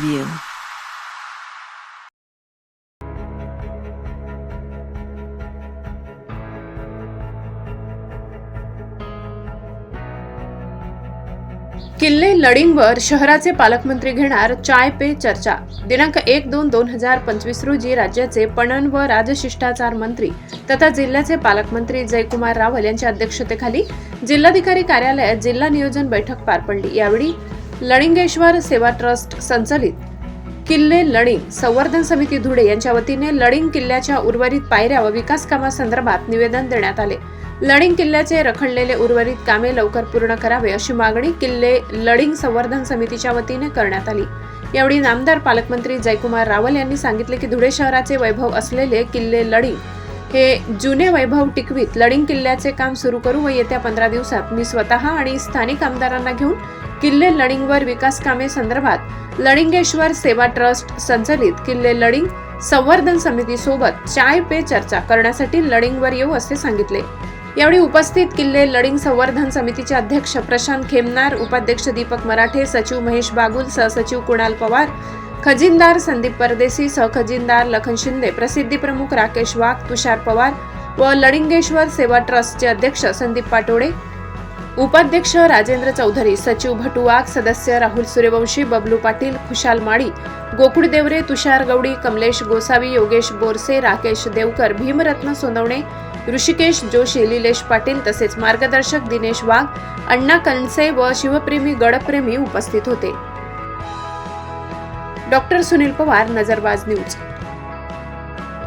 Review. किल्ले लडिंगवर शहराचे पालकमंत्री घेणार चाय पे चर्चा दिनांक एक दोन दोन हजार पंचवीस रोजी राज्याचे पणन व राजशिष्टाचार मंत्री तथा जिल्ह्याचे पालकमंत्री जयकुमार रावल यांच्या अध्यक्षतेखाली जिल्हाधिकारी कार्यालयात जिल्हा नियोजन बैठक पार पडली यावेळी लळिंगेश्वर सेवा ट्रस्ट संचलित. किल्ले लडिंग संवर्धन समिती धुळे यांच्या वतीने लळिंग किल्ल्याच्या उर्वरित पायऱ्या व विकास कामासंदर्भात निवेदन देण्यात आले. लळिंग किल्ल्याचे रखडलेले उर्वरित कामे लवकर पूर्ण करावे अशी मागणी किल्ले लडिंग संवर्धन समितीच्या वतीने करण्यात आली. यावेळी नामदार पालकमंत्री जयकुमार रावल यांनी सांगितले की धुळे शहराचे वैभव असलेले किल्ले लडिंग हे जुने वैभव टिकवीत लडिंग किल्ल्याचे काम सुरू करू व येत्या पंधरा दिवसात मी स्वतः आणि स्थानिक आमदारांना घेऊन किल्ले लडिंगवर विकास कामे संदर्भात लडिंगेश्वर सेवा ट्रस्ट संचलित किल्ले लडिंग संवर्धन समिती सोबत चाय पे चर्चा करण्यासाठी लडिंगवर येऊ असे सांगितले. यावेळी उपस्थित किल्ले लडिंग संवर्धन समितीचे अध्यक्ष प्रशांत खेमनार उपाध्यक्ष दीपक मराठे सचिव महेश बागुल सहसचिव कुणाल पवार खजिनदार संदीप परदेसी सहखजिनदार लखन शिंदे प्रसिद्धी प्रमुख राकेश वाघ तुषार पवार व लडिंगेश्वर सेवा ट्रस्टचे अध्यक्ष संदीप पाटोडे उपाध्यक्ष राजेंद्र चौधरी सचिव भटुवाघ सदस्य राहुल सूर्यवंशी बबलू पाटील खुशाल माळी गोकुळ देवरे तुषार गवडी कमलेश गोसावी योगेश बोरसे राकेश देवकर भीमरत्न सोनवणे ऋषिकेश जोशी लिलेश पाटील तसेच मार्गदर्शक दिनेश वाघ अण्णा कणसे व शिवप्रेमी गडप्रेमी उपस्थित होते. Doctor Sunil Pawar नजरबाज news.